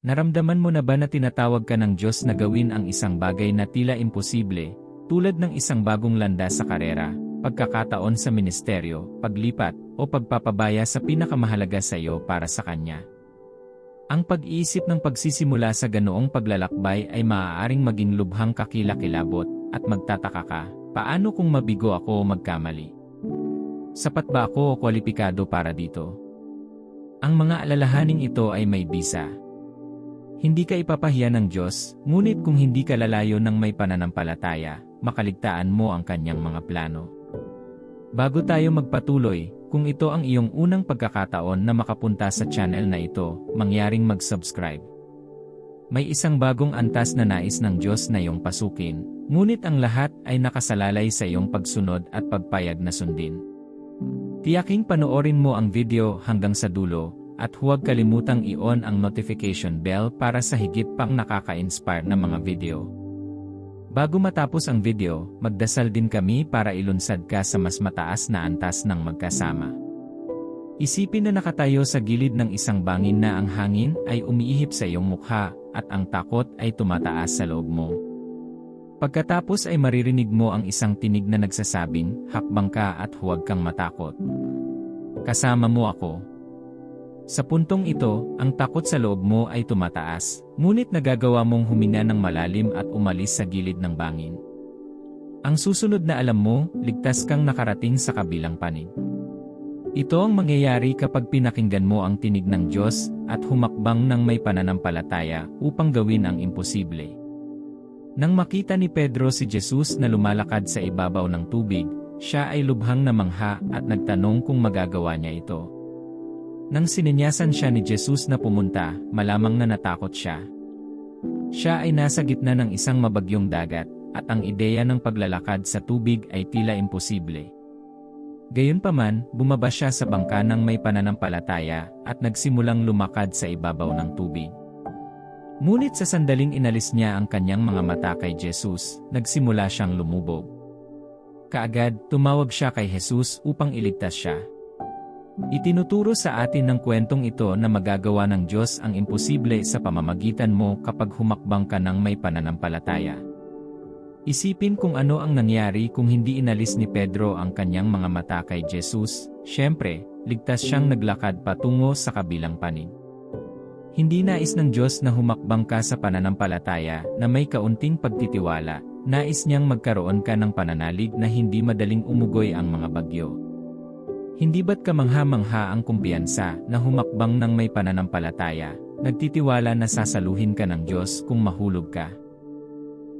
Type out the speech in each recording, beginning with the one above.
Naramdaman mo na ba na tinatawag ka ng Diyos na gawin ang isang bagay na tila imposible, tulad ng isang bagong landas sa karera, pagkakataon sa ministeryo, paglipat, o pagpapabaya sa pinakamahalaga sa iyo para sa Kanya? Ang pag-iisip ng pagsisimula sa ganoong paglalakbay ay maaaring maging lubhang kakilakilabot at magtataka ka, paano kung mabigo ako o magkamali? Sapat ba ako o kwalipikado para dito? Ang mga alalahaning ito ay may bisa. Hindi ka ipapahiya ng Diyos, ngunit kung hindi ka lalayo ng may pananampalataya, makaligtaan mo ang kanyang mga plano. Bago tayo magpatuloy, kung ito ang iyong unang pagkakataon na makapunta sa channel na ito, mangyaring mag-subscribe. May isang bagong antas na nais ng Diyos na iyong pasukin, ngunit ang lahat ay nakasalalay sa iyong pagsunod at pagpayag na sundin. Tiyaking panoorin mo ang video hanggang sa dulo, at huwag kalimutang i-on ang notification bell para sa higit pang nakaka-inspire na mga video. Bago matapos ang video, magdasal din kami para ilunsad ka sa mas mataas na antas ng magkasama. Isipin na nakatayo sa gilid ng isang bangin na ang hangin ay umiihip sa iyong mukha at ang takot ay tumataas sa loob mo. Pagkatapos ay maririnig mo ang isang tinig na nagsasabing, hakbang ka at huwag kang matakot. Kasama mo ako. Sa puntong ito, ang takot sa loob mo ay tumataas, ngunit nagagawa mong huminga ng malalim at umalis sa gilid ng bangin. Ang susunod na alam mo, ligtas kang nakarating sa kabilang panig. Ito ang mangyayari kapag pinakinggan mo ang tinig ng Diyos at humakbang ng may pananampalataya upang gawin ang imposible. Nang makita ni Pedro si Jesus na lumalakad sa ibabaw ng tubig, siya ay lubhang namangha at nagtanong kung magagawa niya ito. Nang sininyasan siya ni Jesus na pumunta, malamang na natakot siya. Siya ay nasa gitna ng isang mabagyong dagat, at ang ideya ng paglalakad sa tubig ay tila imposible. Gayunpaman, bumaba siya sa bangka ng may pananampalataya at nagsimulang lumakad sa ibabaw ng tubig. Ngunit sa sandaling inalis niya ang kanyang mga mata kay Jesus, nagsimula siyang lumubog. Kaagad, tumawag siya kay Jesus upang iligtas siya. Itinuturo sa atin ng kwentong ito na magagawa ng Diyos ang imposible sa pamamagitan mo kapag humakbang ka ng may pananampalataya. Isipin kung ano ang nangyari kung hindi inalis ni Pedro ang kanyang mga mata kay Jesus, syempre, ligtas siyang naglakad patungo sa kabilang panig. Hindi nais ng Diyos na humakbang ka sa pananampalataya na may kaunting pagtitiwala, nais niyang magkaroon ka ng pananalig na hindi madaling umugoy ang mga bagyo. Hindi ba't kamangha-mangha ang kumpiyansa na humakbang ng may pananampalataya, nagtitiwala na sasaluhin ka ng Diyos kung mahulog ka?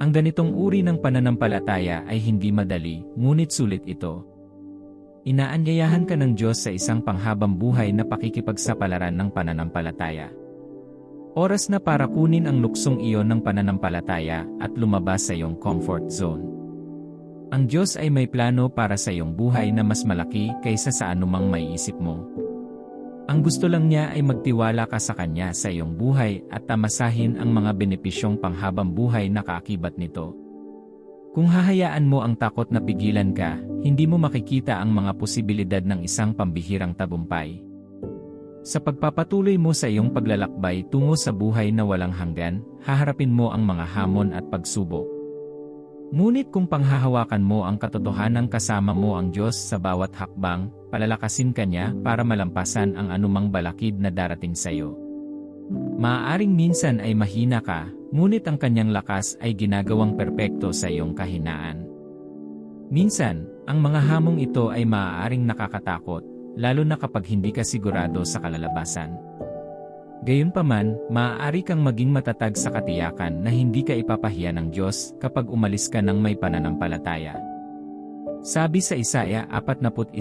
Ang ganitong uri ng pananampalataya ay hindi madali, ngunit sulit ito. Inaanyayahan ka ng Diyos sa isang panghabang buhay na pakikipagsapalaran ng pananampalataya. Oras na para kunin ang luksong iyon ng pananampalataya at lumabas sa iyong comfort zone. Ang Diyos ay may plano para sa iyong buhay na mas malaki kaysa sa anumang maiisip mo. Ang gusto lang niya ay magtiwala ka sa Kanya sa iyong buhay at tamasahin ang mga benepisyong panghabang buhay na kaakibat nito. Kung hahayaan mo ang takot na pigilan ka, hindi mo makikita ang mga posibilidad ng isang pambihirang tagumpay. Sa pagpapatuloy mo sa iyong paglalakbay tungo sa buhay na walang hanggan, haharapin mo ang mga hamon at pagsubok. Ngunit kung panghahawakan mo ang katotohanan kasama mo ang Diyos sa bawat hakbang, palalakasin ka niya para malampasan ang anumang balakid na darating sa iyo. Maaaring minsan ay mahina ka, ngunit ang kanyang lakas ay ginagawang perpekto sa iyong kahinaan. Minsan, ang mga hamong ito ay maaaring nakakatakot, lalo na kapag hindi ka sigurado sa kalalabasan. Gayunpaman, maaari kang maging matatag sa katiyakan na hindi ka ipapahiya ng Diyos kapag umalis ka ng may pananampalataya. Sabi sa Isaya 41,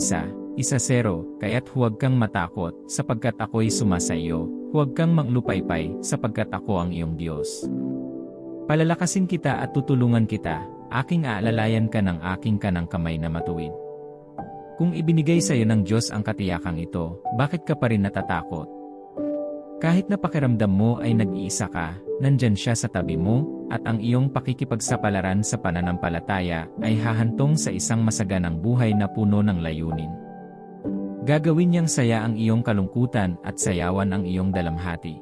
isa zero, kaya't huwag kang matakot, sapagkat ako'y sumasa iyo, huwag kang maglupaypay, sapagkat ako ang iyong Diyos. Palalakasin kita at tutulungan kita, aking aalalayan ka ng aking kanang kamay na matuwid. Kung ibinigay sa iyo ng Diyos ang katiyakang ito, bakit ka pa rin natatakot? Kahit na pakiramdam mo ay nag-iisa ka, nandyan siya sa tabi mo, at ang iyong pakikipagsapalaran sa pananampalataya ay hahantong sa isang masaganang buhay na puno ng layunin. Gagawin niyang saya ang iyong kalungkutan at sayawan ang iyong dalamhati.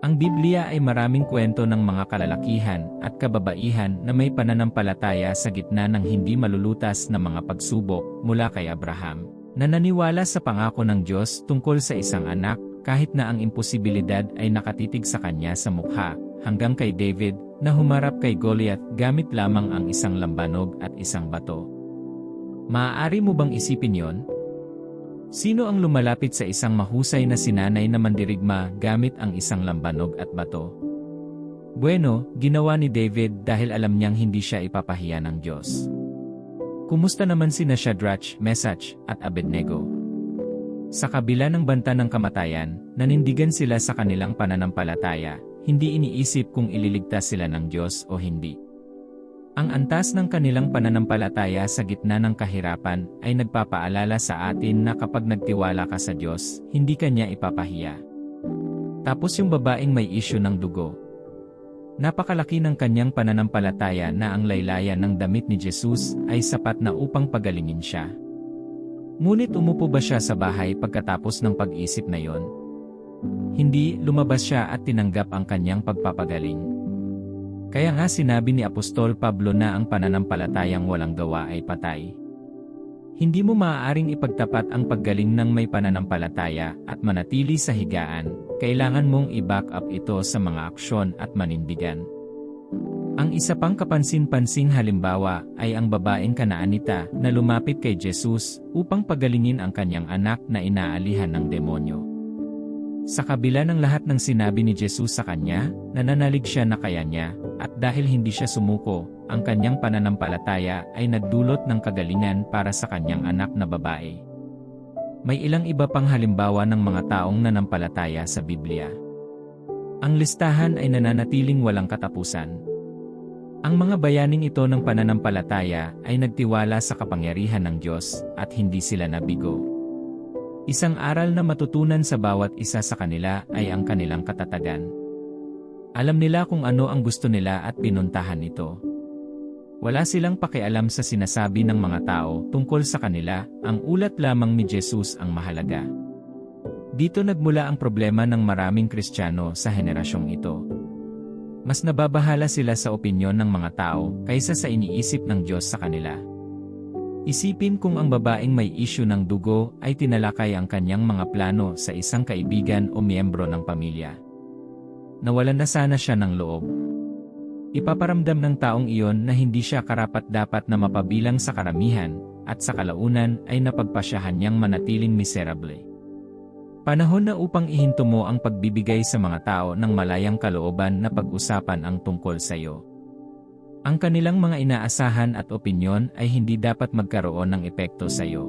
Ang Biblia ay maraming kwento ng mga kalalakihan at kababaihan na may pananampalataya sa gitna ng hindi malulutas na mga pagsubok mula kay Abraham, na naniwala sa pangako ng Diyos tungkol sa isang anak kahit na ang imposibilidad ay nakatitig sa kanya sa mukha, hanggang kay David na humarap kay Goliath gamit lamang ang isang lambanog at isang bato. Maaari mo bang isipin yon? Sino ang lumalapit sa isang mahusay na sinanay na mandirigma gamit ang isang lambanog at bato? Bueno, ginawa ni David dahil alam niyang hindi siya ipapahiya ng Diyos. Kumusta naman sina Shadrach, Mesach, at Abednego? Sa kabila ng banta ng kamatayan, nanindigan sila sa kanilang pananampalataya, hindi iniisip kung ililigtas sila ng Diyos o hindi. Ang antas ng kanilang pananampalataya sa gitna ng kahirapan ay nagpapaalala sa atin na kapag nagtiwala ka sa Diyos, hindi ka niya ipapahiya. Tapos yung babaeng may isyu ng dugo. Napakalaki ng kanyang pananampalataya na ang laylayan ng damit ni Jesus ay sapat na upang pagalingin siya. Ngunit umupo ba siya sa bahay pagkatapos ng pag-isip na yon? Hindi, lumabas siya at tinanggap ang kanyang pagpapagaling. Kaya nga sinabi ni Apostol Pablo na ang pananampalatayang walang gawa ay patay. Hindi mo maaaring ipagtapat ang paggaling ng may pananampalataya at manatili sa higaan, kailangan mong i-back up ito sa mga aksyon at manindigan. Ang isa pang kapansin-pansing halimbawa ay ang babaeng kanaanita na lumapit kay Jesus upang pagalingin ang kanyang anak na inaalihan ng demonyo. Sa kabila ng lahat ng sinabi ni Jesus sa kanya, nananalig siya na kaya niya, at dahil hindi siya sumuko, ang kanyang pananampalataya ay nagdulot ng kagalingan para sa kanyang anak na babae. May ilang iba pang halimbawa ng mga taong nanampalataya sa Biblia. Ang listahan ay nananatiling walang katapusan. Ang mga bayaning ito ng pananampalataya ay nagtiwala sa kapangyarihan ng Diyos at hindi sila nabigo. Isang aral na matutunan sa bawat isa sa kanila ay ang kanilang katatagan. Alam nila kung ano ang gusto nila at pinuntahan ito. Wala silang pakialam sa sinasabi ng mga tao tungkol sa kanila, ang ulat lamang ni Jesus ang mahalaga. Dito nagmula ang problema ng maraming Kristiyano sa henerasyong ito. Mas nababahala sila sa opinyon ng mga tao kaysa sa iniisip ng Diyos sa kanila. Isipin kung ang babaeng may isyu ng dugo ay tinalakay ang kanyang mga plano sa isang kaibigan o miyembro ng pamilya. Nawalan na sana siya ng loob. Ipaparamdam ng taong iyon na hindi siya karapat-dapat na mapabilang sa karamihan, at sa kalaunan ay napagpasyahan niyang manatiling miserable. Panahon na upang ihinto mo ang pagbibigay sa mga tao ng malayang kalooban na pag-usapan ang tungkol sa iyo. Ang kanilang mga inaasahan at opinyon ay hindi dapat magkaroon ng epekto sa iyo.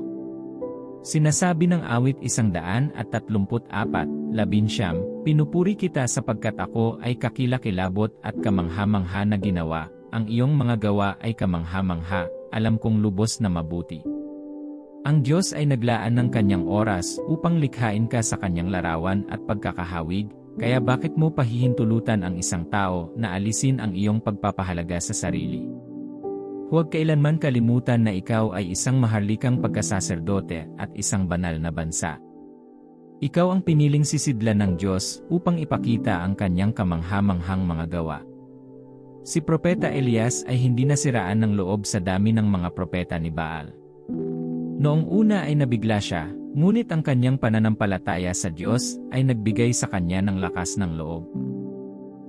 Sinasabi ng awit isang daan at tatlumput apat, labinsyam, pinupuri kita sapagkat ako ay kakilakilabot at kamangha-mangha na ginawa, ang iyong mga gawa ay kamangha-mangha, alam kong lubos na mabuti. Ang Diyos ay naglaan ng kanyang oras upang likhain ka sa kanyang larawan at pagkakahawig, kaya bakit mo pahihintulutan ang isang tao na alisin ang iyong pagpapahalaga sa sarili? Huwag kailanman kalimutan na ikaw ay isang maharlikang pagkasaserdote at isang banal na bansa. Ikaw ang piniling sisidlan ng Diyos upang ipakita ang kanyang kamanghamanghang mga gawa. Si Propeta Elias ay hindi nasiraan ng loob sa dami ng mga propeta ni Baal. Noong una ay nabigla siya, ngunit ang kanyang pananampalataya sa Diyos ay nagbigay sa kanya ng lakas ng loob.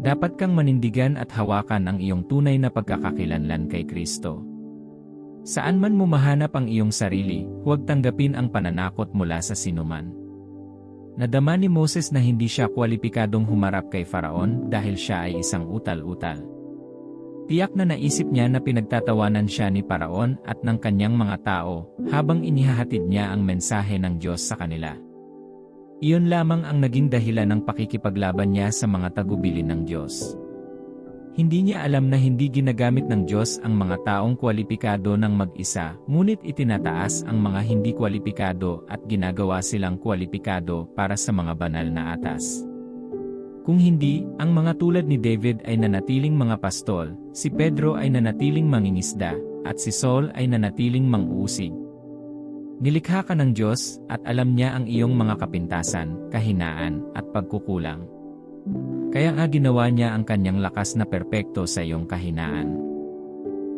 Dapat kang manindigan at hawakan ang iyong tunay na pagkakakilanlan kay Kristo. Saan man mo mahanap ang iyong sarili, huwag tanggapin ang pananakot mula sa sinuman. Nadama ni Moses na hindi siya kwalipikadong humarap kay Faraon dahil siya ay isang utal-utal. Tiyak na naisip niya na pinagtatawanan siya ni Paraon at ng kanyang mga tao habang inihahatid niya ang mensahe ng Diyos sa kanila. Iyon lamang ang naging dahilan ng pakikipaglaban niya sa mga tagubilin ng Diyos. Hindi niya alam na hindi ginagamit ng Diyos ang mga taong kwalipikado ng mag-isa, ngunit itinataas ang mga hindi kwalipikado at ginagawa silang kwalipikado para sa mga banal na atas. Kung hindi, ang mga tulad ni David ay nanatiling mga pastol, si Pedro ay nanatiling mangingisda, at si Saul ay nanatiling mang-uusig. Nilikha ka ng Diyos, at alam niya ang iyong mga kapintasan, kahinaan, at pagkukulang. Kaya nga ginawa niya ang kanyang lakas na perpekto sa iyong kahinaan.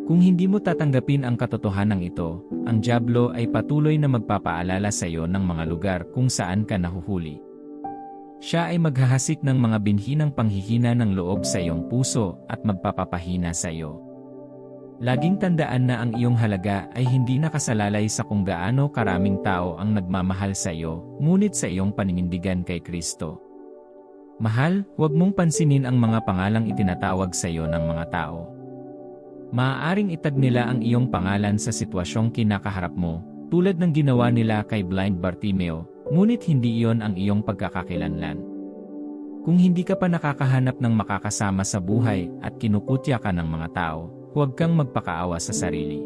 Kung hindi mo tatanggapin ang katotohanan ito, ang Diablo ay patuloy na magpapaalala sa iyo ng mga lugar kung saan ka nahuhuli. Siya ay maghahasik ng mga binhi ng panghihina ng loob sa iyong puso at magpapapahina sa iyo. Laging tandaan na ang iyong halaga ay hindi nakasalalay sa kung gaano karaming tao ang nagmamahal sa iyo, ngunit sa iyong paninindigan kay Kristo. Mahal, huwag mong pansinin ang mga pangalang itinatawag sa iyo ng mga tao. Maaaring itag nila ang iyong pangalan sa sitwasyong kinakaharap mo, tulad ng ginawa nila kay Blind Bartimeo, ngunit hindi iyon ang iyong pagkakakilanlan. Kung hindi ka pa nakakahanap ng makakasama sa buhay at kinukutya ka ng mga tao, huwag kang magpakaawa sa sarili.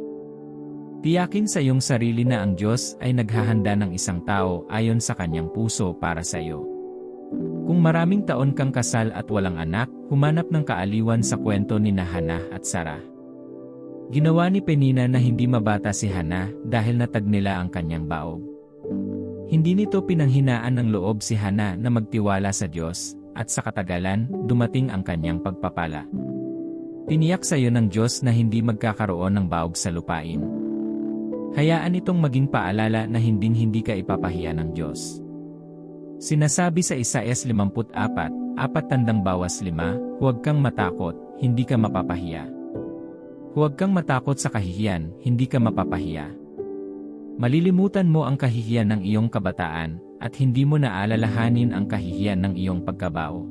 Tiyakin sa iyong sarili na ang Diyos ay naghahanda ng isang tao ayon sa kanyang puso para sa iyo. Kung maraming taon kang kasal at walang anak, humanap ng kaaliwan sa kwento ni Nahana at Sarah. Ginawa ni Penina na hindi mabata si Hana dahil natag nila ang kanyang baog. Hindi nito pinanghinaan ng loob si Hana na magtiwala sa Diyos, at sa katagalan, dumating ang kanyang pagpapala. Tiniyak sa iyo ng Diyos na hindi magkakaroon ng baog sa lupain. Hayaan itong maging paalala na hinding-hindi ka ipapahiya ng Diyos. Sinasabi sa Isaias 54, apat tandang bawas lima, huwag kang matakot, hindi ka mapapahiya. Huwag kang matakot sa kahihiyan, hindi ka mapapahiya. Malilimutan mo ang kahihiyan ng iyong kabataan, at hindi mo naalalahanin ang kahihiyan ng iyong pagkabao.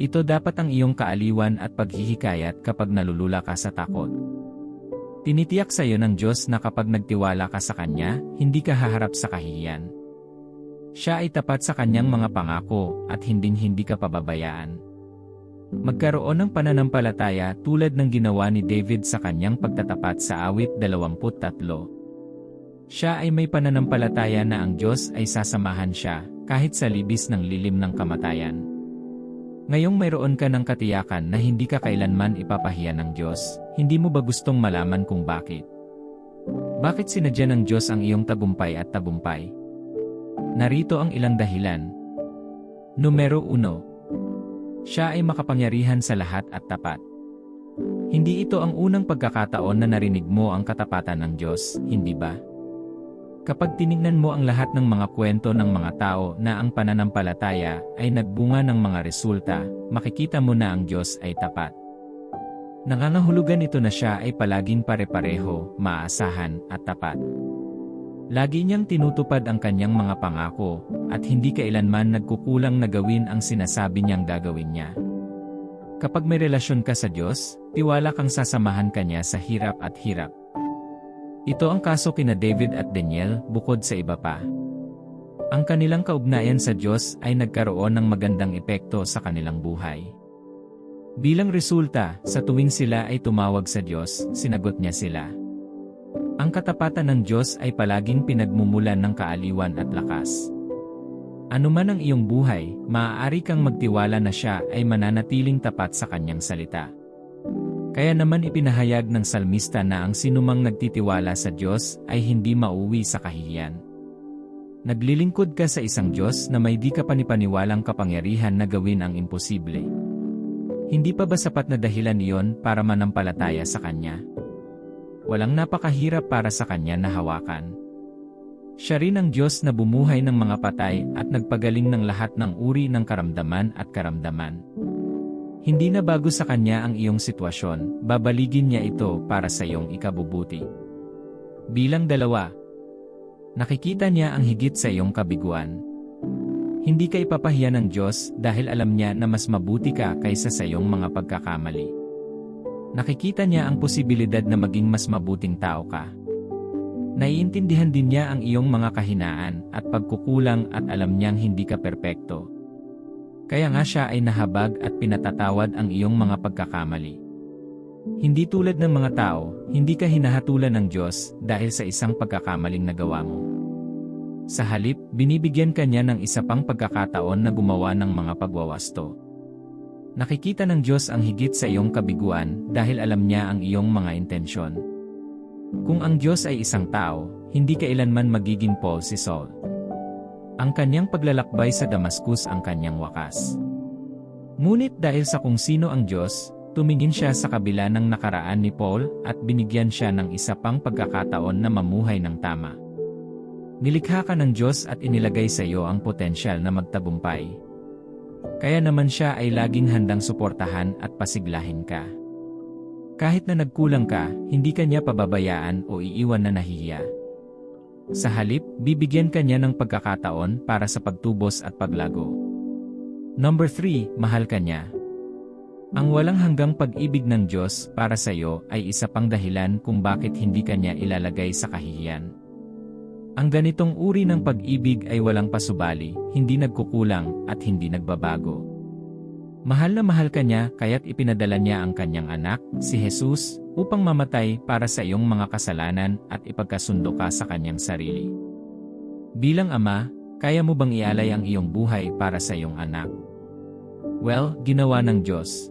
Ito dapat ang iyong kaaliwan at paghihikayat kapag nalulula ka sa takot. Tinitiyak sa iyo ng Diyos na kapag nagtiwala ka sa Kanya, hindi ka haharap sa kahihiyan. Siya ay tapat sa Kanyang mga pangako at hinding-hindi ka pababayaan. Magkaroon ng pananampalataya tulad ng ginawa ni David sa kanyang pagtatapat sa awit 23. Siya ay may pananampalataya na ang Diyos ay sasamahan siya, kahit sa libis ng lilim ng kamatayan. Ngayong mayroon ka ng katiyakan na hindi ka kailanman ipapahiya ng Diyos, hindi mo ba gustong malaman kung bakit? Bakit sinadya ng Diyos ang iyong tagumpay at tagumpay? Narito ang ilang dahilan. Numero 1. Siya ay makapangyarihan sa lahat at tapat. Hindi ito ang unang pagkakataon na narinig mo ang katapatan ng Diyos, hindi ba? Kapag tinignan mo ang lahat ng mga kwento ng mga tao na ang pananampalataya ay nagbunga ng mga resulta, makikita mo na ang Diyos ay tapat. Nangangahulugan ito na siya ay palaging pare-pareho, maaasahan, at tapat. Lagi niyang tinutupad ang kanyang mga pangako, at hindi kailanman nagkukulang na gawin ang sinasabi niyang gagawin niya. Kapag may relasyon ka sa Diyos, tiwala kang sasamahan kanya sa hirap at hirap. Ito ang kaso kina David at Daniel, bukod sa iba pa. Ang kanilang kaugnayan sa Diyos ay nagkaroon ng magandang epekto sa kanilang buhay. Bilang resulta, sa tuwing sila ay tumawag sa Diyos, sinagot niya sila. Ang katapatan ng Diyos ay palaging pinagmumulan ng kaaliwan at lakas. Ano man ang iyong buhay, maaari kang magtiwala na siya ay mananatiling tapat sa kanyang salita. Kaya naman ipinahayag ng salmista na ang sinumang nagtitiwala sa Diyos ay hindi mauwi sa kahihiyan. Naglilingkod ka sa isang Diyos na may di ka panipaniwalang kapangyarihan na gawin ang imposible. Hindi pa ba sapat na dahilan iyon para manampalataya sa Kanya? walang napakahirap para sa kanya na hawakan. Siya rin ang Diyos na bumuhay ng mga patay at nagpagaling ng lahat ng uri ng karamdaman at karamdaman. Hindi na bago sa kanya ang iyong sitwasyon, babaligin niya ito para sa iyong ikabubuti. Bilang dalawa, nakikita niya ang higit sa iyong kabiguan. Hindi ka ipapahiya ng Diyos dahil alam niya na mas mabuti ka kaysa sa iyong mga pagkakamali. Nakikita niya ang posibilidad na maging mas mabuting tao ka. Naiintindihan din niya ang iyong mga kahinaan at pagkukulang at alam niyang hindi ka perpekto. Kaya nga siya ay nahabag at pinatatawad ang iyong mga pagkakamali. Hindi tulad ng mga tao, hindi ka hinahatulan ng Diyos dahil sa isang pagkakamaling nagawa mo. Sa halip, binibigyan ka niya ng isa pang pagkakataon na gumawa ng mga pagwawasto. Nakikita ng Diyos ang higit sa iyong kabiguan dahil alam niya ang iyong mga intensyon. Kung ang Diyos ay isang tao, hindi kailanman magiging Paul si Saul. Ang kanyang paglalakbay sa Damascus ang kanyang wakas. Ngunit dahil sa kung sino ang Diyos, tumingin siya sa kabila ng nakaraan ni Paul at binigyan siya ng isa pang pagkakataon na mamuhay ng tama. Nilikha ka ng Diyos at inilagay sa iyo ang potensyal na magtabumpay. Kaya naman siya ay laging handang suportahan at pasiglahin ka. Kahit na nagkulang ka, hindi ka niya pababayaan o iiwan na nahihiya. Sa halip, bibigyan ka niya ng pagkakataon para sa pagtubos at paglago. Number 3, mahal ka niya. Ang walang hanggang pag-ibig ng Diyos para sa iyo ay isa pang dahilan kung bakit hindi ka niya ilalagay sa kahihiyan. Ang ganitong uri ng pag-ibig ay walang pasubali, hindi nagkukulang, at hindi nagbabago. Mahal na mahal ka niya kaya't ipinadala niya ang kanyang anak, si Jesus, upang mamatay para sa iyong mga kasalanan at ipagkasundo ka sa kanyang sarili. Bilang ama, kaya mo bang ialay ang iyong buhay para sa iyong anak? Well, ginawa ng Diyos.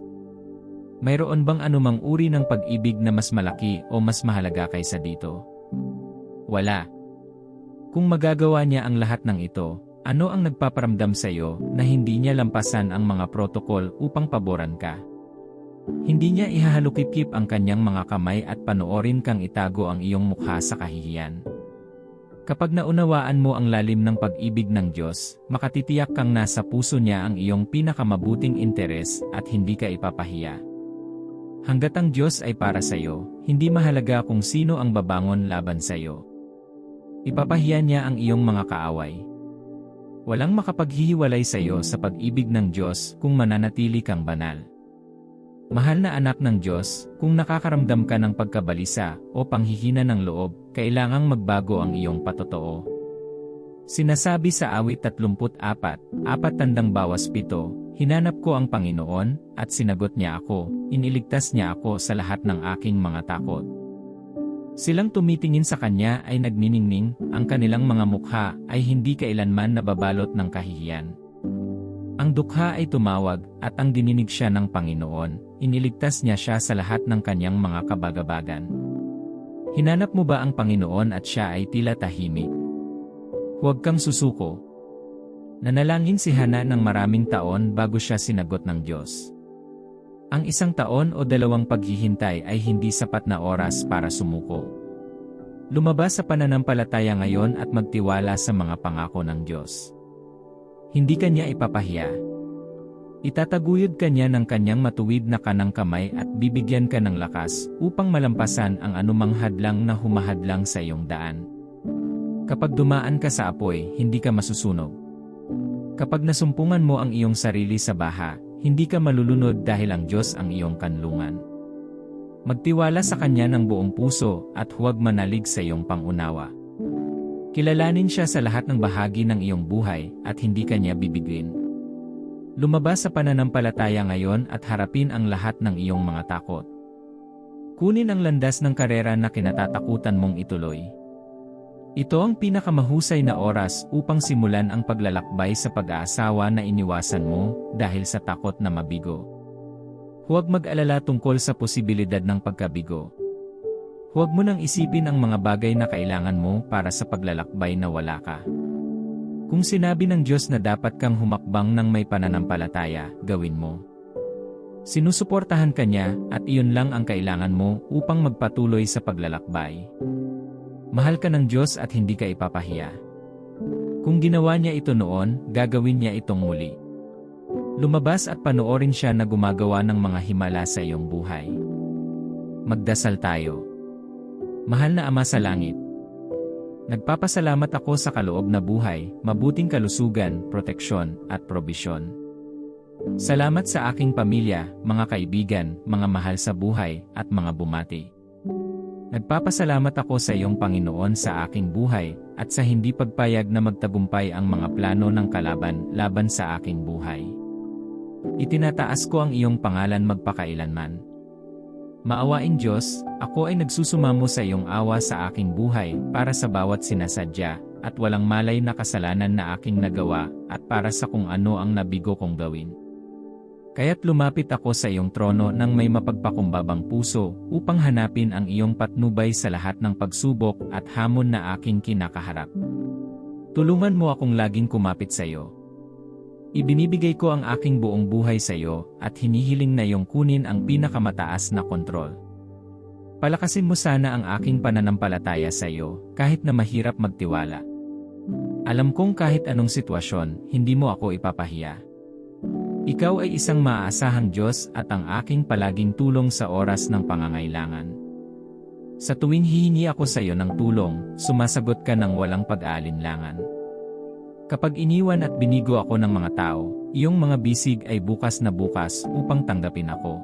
Mayroon bang anumang uri ng pag-ibig na mas malaki o mas mahalaga kaysa dito? Wala. Kung magagawa niya ang lahat ng ito, ano ang nagpaparamdam sa iyo na hindi niya lampasan ang mga protokol upang paboran ka? Hindi niya ihahalukip-kip ang kanyang mga kamay at panoorin kang itago ang iyong mukha sa kahihiyan. Kapag naunawaan mo ang lalim ng pag-ibig ng Diyos, makatitiyak kang nasa puso niya ang iyong pinakamabuting interes at hindi ka ipapahiya. Hanggat ang Diyos ay para sa iyo, hindi mahalaga kung sino ang babangon laban sa iyo. Ipapahiya niya ang iyong mga kaaway. Walang makapaghihiwalay sa iyo sa pag-ibig ng Diyos kung mananatili kang banal. Mahal na anak ng Diyos, kung nakakaramdam ka ng pagkabalisa o panghihina ng loob, kailangang magbago ang iyong patotoo. Sinasabi sa awit 34, apat tandang bawas pito, Hinanap ko ang Panginoon, at sinagot niya ako, iniligtas niya ako sa lahat ng aking mga takot. Silang tumitingin sa kanya ay nagniningning, ang kanilang mga mukha ay hindi kailanman nababalot ng kahihiyan. Ang dukha ay tumawag, at ang dininig siya ng Panginoon, iniligtas niya siya sa lahat ng kanyang mga kabagabagan. Hinanap mo ba ang Panginoon at siya ay tila tahimik? Huwag kang susuko, Nanalangin si Hana ng maraming taon bago siya sinagot ng Diyos. Ang isang taon o dalawang paghihintay ay hindi sapat na oras para sumuko. Lumabas sa pananampalataya ngayon at magtiwala sa mga pangako ng Diyos. Hindi kanya ipapahiya. Itataguyod kanya ng kanyang matuwid na kanang kamay at bibigyan ka ng lakas upang malampasan ang anumang hadlang na humahadlang sa iyong daan. Kapag dumaan ka sa apoy, hindi ka masusunog. Kapag nasumpungan mo ang iyong sarili sa baha, hindi ka malulunod dahil ang Diyos ang iyong kanlungan. Magtiwala sa Kanya ng buong puso at huwag manalig sa iyong pangunawa. Kilalanin siya sa lahat ng bahagi ng iyong buhay at hindi kanya bibigwin. Lumabas sa pananampalataya ngayon at harapin ang lahat ng iyong mga takot. Kunin ang landas ng karera na kinatatakutan mong ituloy. Ito ang pinakamahusay na oras upang simulan ang paglalakbay sa pag-aasawa na iniwasan mo dahil sa takot na mabigo. Huwag mag-alala tungkol sa posibilidad ng pagkabigo. Huwag mo nang isipin ang mga bagay na kailangan mo para sa paglalakbay na wala ka. Kung sinabi ng Diyos na dapat kang humakbang ng may pananampalataya, gawin mo. Sinusuportahan ka niya at iyon lang ang kailangan mo upang magpatuloy sa paglalakbay. Mahal ka ng Diyos at hindi ka ipapahiya. Kung ginawa niya ito noon, gagawin niya itong muli. Lumabas at panoorin siya na gumagawa ng mga himala sa iyong buhay. Magdasal tayo. Mahal na Ama sa Langit, Nagpapasalamat ako sa kaloob na buhay, mabuting kalusugan, proteksyon, at probisyon. Salamat sa aking pamilya, mga kaibigan, mga mahal sa buhay, at mga bumati. Nagpapasalamat ako sa iyong Panginoon sa aking buhay, at sa hindi pagpayag na magtagumpay ang mga plano ng kalaban laban sa aking buhay. Itinataas ko ang iyong pangalan magpakailanman. Maawain Diyos, ako ay nagsusumamo sa iyong awa sa aking buhay para sa bawat sinasadya, at walang malay na kasalanan na aking nagawa, at para sa kung ano ang nabigo kong gawin. Kaya't lumapit ako sa iyong trono ng may mapagpakumbabang puso upang hanapin ang iyong patnubay sa lahat ng pagsubok at hamon na aking kinakaharap. Tulungan mo akong laging kumapit sa iyo. Ibinibigay ko ang aking buong buhay sa iyo at hinihiling na iyong kunin ang pinakamataas na kontrol. Palakasin mo sana ang aking pananampalataya sa iyo kahit na mahirap magtiwala. Alam kong kahit anong sitwasyon, hindi mo ako ipapahiya. Ikaw ay isang maaasahang Diyos at ang aking palaging tulong sa oras ng pangangailangan. Sa tuwing hihingi ako sa iyo ng tulong, sumasagot ka ng walang pag-aalinlangan. Kapag iniwan at binigo ako ng mga tao, iyong mga bisig ay bukas na bukas upang tanggapin ako.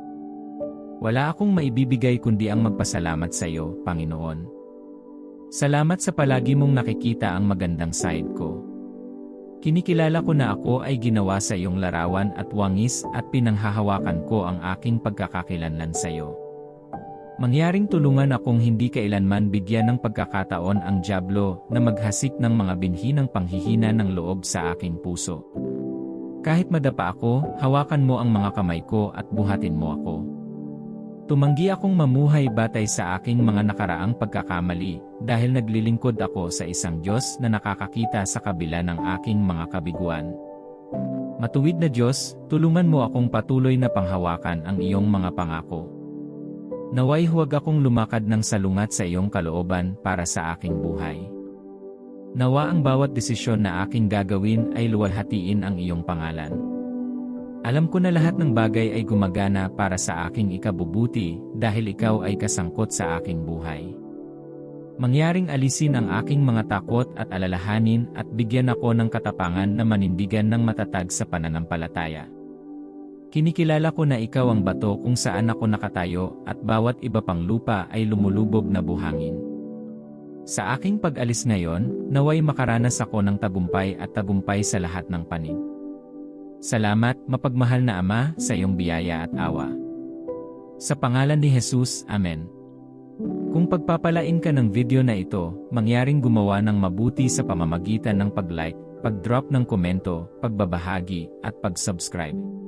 Wala akong maibibigay kundi ang magpasalamat sa iyo, Panginoon. Salamat sa palagi mong nakikita ang magandang side ko. Kinikilala ko na ako ay ginawa sa iyong larawan at wangis at pinanghahawakan ko ang aking pagkakakilanlan sa iyo. Mangyaring tulungan akong hindi kailanman bigyan ng pagkakataon ang Diablo na maghasik ng mga binhi ng panghihina ng loob sa aking puso. Kahit madapa ako, hawakan mo ang mga kamay ko at buhatin mo ako. Tumanggi akong mamuhay batay sa aking mga nakaraang pagkakamali dahil naglilingkod ako sa isang Diyos na nakakakita sa kabila ng aking mga kabiguan. Matuwid na Diyos, tulungan mo akong patuloy na panghawakan ang iyong mga pangako. Naway huwag akong lumakad ng salungat sa iyong kalooban para sa aking buhay. Nawa ang bawat desisyon na aking gagawin ay luwalhatiin ang iyong pangalan. Alam ko na lahat ng bagay ay gumagana para sa aking ikabubuti dahil ikaw ay kasangkot sa aking buhay. Mangyaring alisin ang aking mga takot at alalahanin at bigyan ako ng katapangan na manindigan ng matatag sa pananampalataya. Kinikilala ko na ikaw ang bato kung saan ako nakatayo at bawat iba pang lupa ay lumulubog na buhangin. Sa aking pag-alis ngayon, naway makaranas ako ng tagumpay at tagumpay sa lahat ng panig. Salamat, mapagmahal na Ama, sa iyong biyaya at awa. Sa pangalan ni Jesus, Amen. Kung pagpapalain ka ng video na ito, mangyaring gumawa ng mabuti sa pamamagitan ng pag-like, pag-drop ng komento, pagbabahagi, at pag-subscribe.